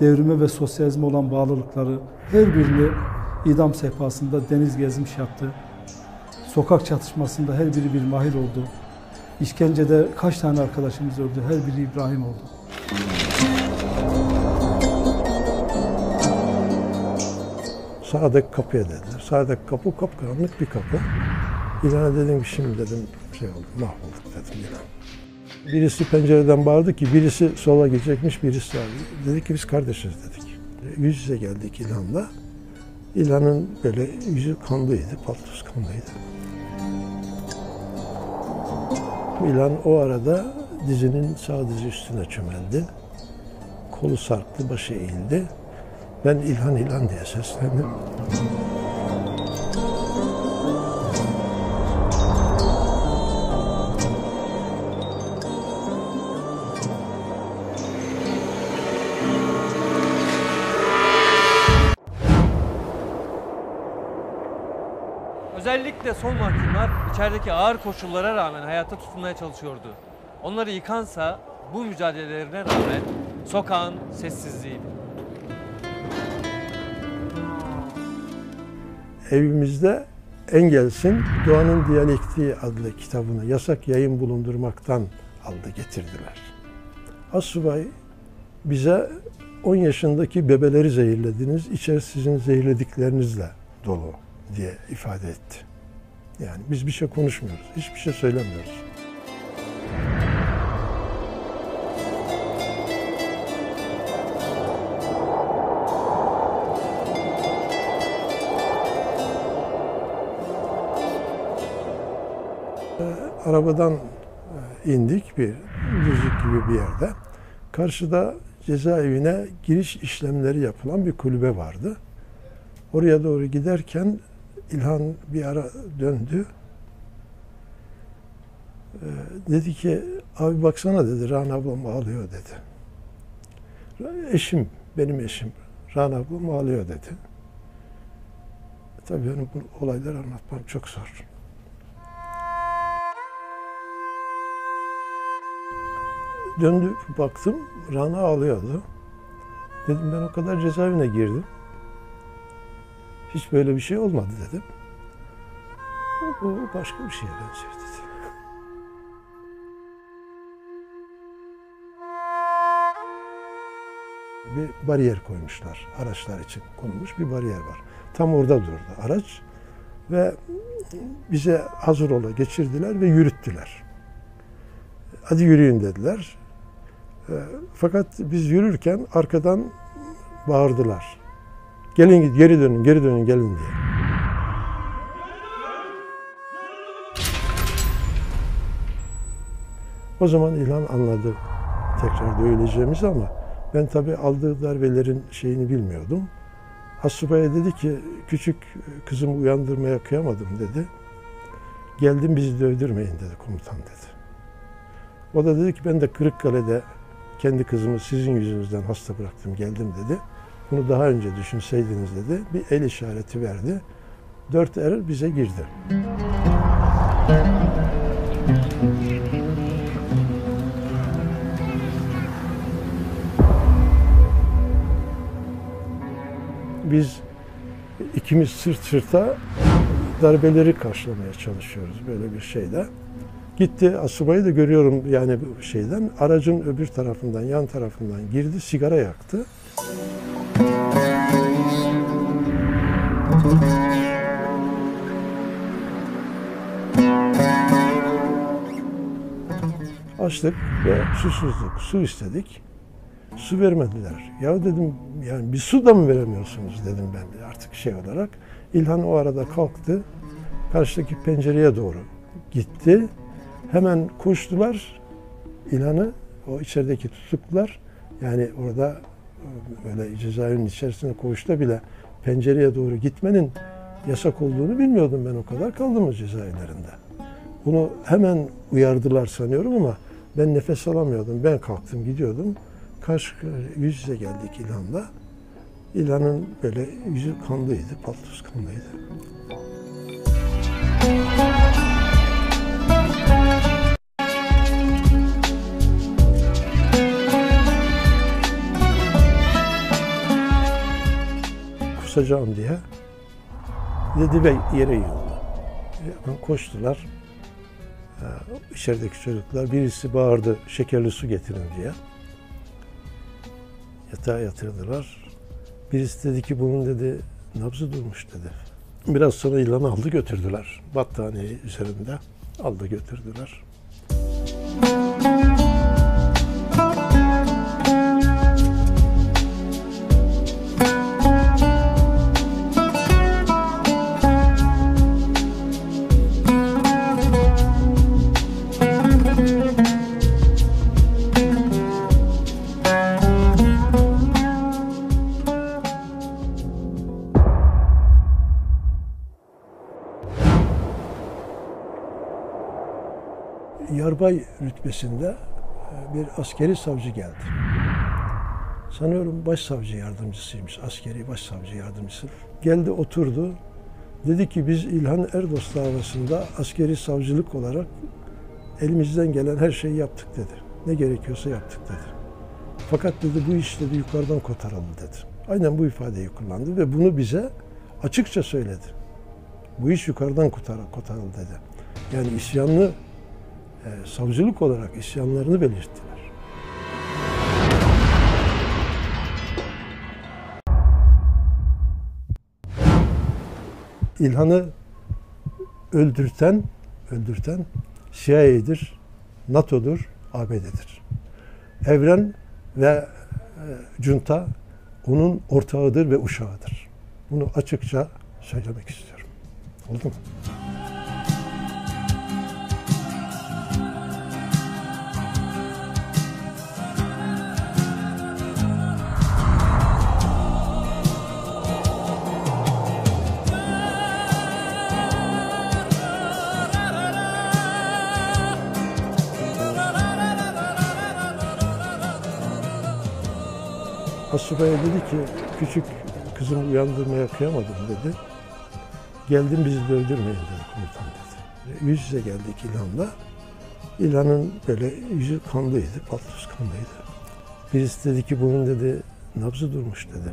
devrime ve sosyalizme olan bağlılıkları her birini idam sehpasında deniz gezmiş yaptı. Sokak çatışmasında her biri bir mahir oldu. İşkencede kaç tane arkadaşımız öldü, her biri İbrahim oldu. Sağdaki kapıya dediler. Sağdaki kapı kapkaranlık bir kapı. İlhan'a dedim ki şimdi dedim şey oldu, mahvolduk dedim İlhan. Birisi pencereden bağırdı ki birisi sola gidecekmiş, birisi sağa. Dedi ki biz kardeşiz dedik. Yüz yüze geldik İlhan'la. İlhan'ın böyle yüzü kanlıydı, paltosu kanlıydı. İlhan o arada dizinin sağ dizi üstüne çömeldi. Kolu sarktı, başı eğildi. Ben İlhan İlhan diye seslendim. Özellikle son mahkumlar içerideki ağır koşullara rağmen hayata tutunmaya çalışıyordu. Onları yıkansa bu mücadelelerine rağmen sokağın sessizliğiydi. Evimizde Engels'in Doğanın Diyalektiği adlı kitabını yasak yayın bulundurmaktan aldı getirdiler. Asubay bize 10 yaşındaki bebeleri zehirlediniz, içerisi sizin zehirlediklerinizle dolu diye ifade etti. Yani biz bir şey konuşmuyoruz, hiçbir şey söylemiyoruz. Arabadan e, indik bir düzlük gibi bir yerde. Karşıda cezaevine giriş işlemleri yapılan bir kulübe vardı. Oraya doğru giderken İlhan bir ara döndü. Ee, dedi ki abi baksana dedi Rana ablam ağlıyor dedi. Eşim, benim eşim Rana ablam ağlıyor dedi. Tabii benim bu olayları anlatmam çok zor. Döndü baktım Rana ağlıyordu. Dedim ben o kadar cezaevine girdim. Hiç böyle bir şey olmadı dedim. Bu başka bir şeye benziyor dedi. Bir bariyer koymuşlar. Araçlar için konulmuş bir bariyer var. Tam orada durdu araç ve bize hazır ola geçirdiler ve yürüttüler. Hadi yürüyün dediler. Fakat biz yürürken arkadan bağırdılar. Gelin geri dönün, geri dönün, gelin diye. O zaman İlhan anladı tekrar dövüleceğimizi ama ben tabii aldığı darbelerin şeyini bilmiyordum. Asubaya dedi ki küçük kızımı uyandırmaya kıyamadım dedi. Geldim bizi dövdürmeyin dedi komutan dedi. O da dedi ki ben de Kırıkkale'de kendi kızımı sizin yüzünüzden hasta bıraktım geldim dedi. Bunu daha önce düşünseydiniz dedi. Bir el işareti verdi. Dört er bize girdi. Biz ikimiz sırt sırta darbeleri karşılamaya çalışıyoruz böyle bir şeyde. Gitti asubayı da görüyorum yani şeyden aracın öbür tarafından yan tarafından girdi sigara yaktı. Açtık ve susuzluk, su istedik. Su vermediler. Ya dedim yani bir su da mı veremiyorsunuz dedim ben artık şey olarak. İlhan o arada kalktı. Karşıdaki pencereye doğru gitti. Hemen koştular İlhan'ı, o içerideki tutuklular. Yani orada böyle cezaevinin içerisine koğuşta bile pencereye doğru gitmenin yasak olduğunu bilmiyordum ben o kadar kaldım cezaevlerinde. Bunu hemen uyardılar sanıyorum ama ben nefes alamıyordum. Ben kalktım gidiyordum. Karşı yüz yüze geldik İlhan'la. İlhan'ın böyle yüzü kanlıydı, paltosu kanlıydı. kusacağım diye dedi ve yere yığıldı. Hemen koştular. İçerideki çocuklar birisi bağırdı şekerli su getirin diye. Yatağa yatırdılar. Birisi dedi ki bunun dedi nabzı durmuş dedi. Biraz sonra yılanı aldı götürdüler. Battaniye üzerinde aldı götürdüler. Yarbay rütbesinde e, bir askeri savcı geldi. Sanıyorum başsavcı yardımcısıymış, askeri başsavcı yardımcısı. Geldi oturdu. Dedi ki biz İlhan Erdos davasında askeri savcılık olarak elimizden gelen her şeyi yaptık dedi. Ne gerekiyorsa yaptık dedi. Fakat dedi bu iş dedi yukarıdan kotarıldı dedi. Aynen bu ifadeyi kullandı ve bunu bize açıkça söyledi. Bu iş yukarıdan kotar- kotarıldı dedi. Yani isyanlı savcılık olarak isyanlarını belirttiler. İlhan'ı öldürten, öldürten CIA'dir, NATO'dur, ABD'dir. Evren ve e, junta onun ortağıdır ve uşağıdır. Bunu açıkça söylemek istiyorum. Oldu mu? Asubaya dedi ki küçük kızımı uyandırmaya kıyamadım dedi. Geldim bizi de öldürmeyin dedi komutan dedi. Yüz yüze geldik İlhan'la. İlhan'ın böyle yüzü kanlıydı, paltosu kanlıydı. Birisi dedi ki bunun dedi nabzı durmuş dedi.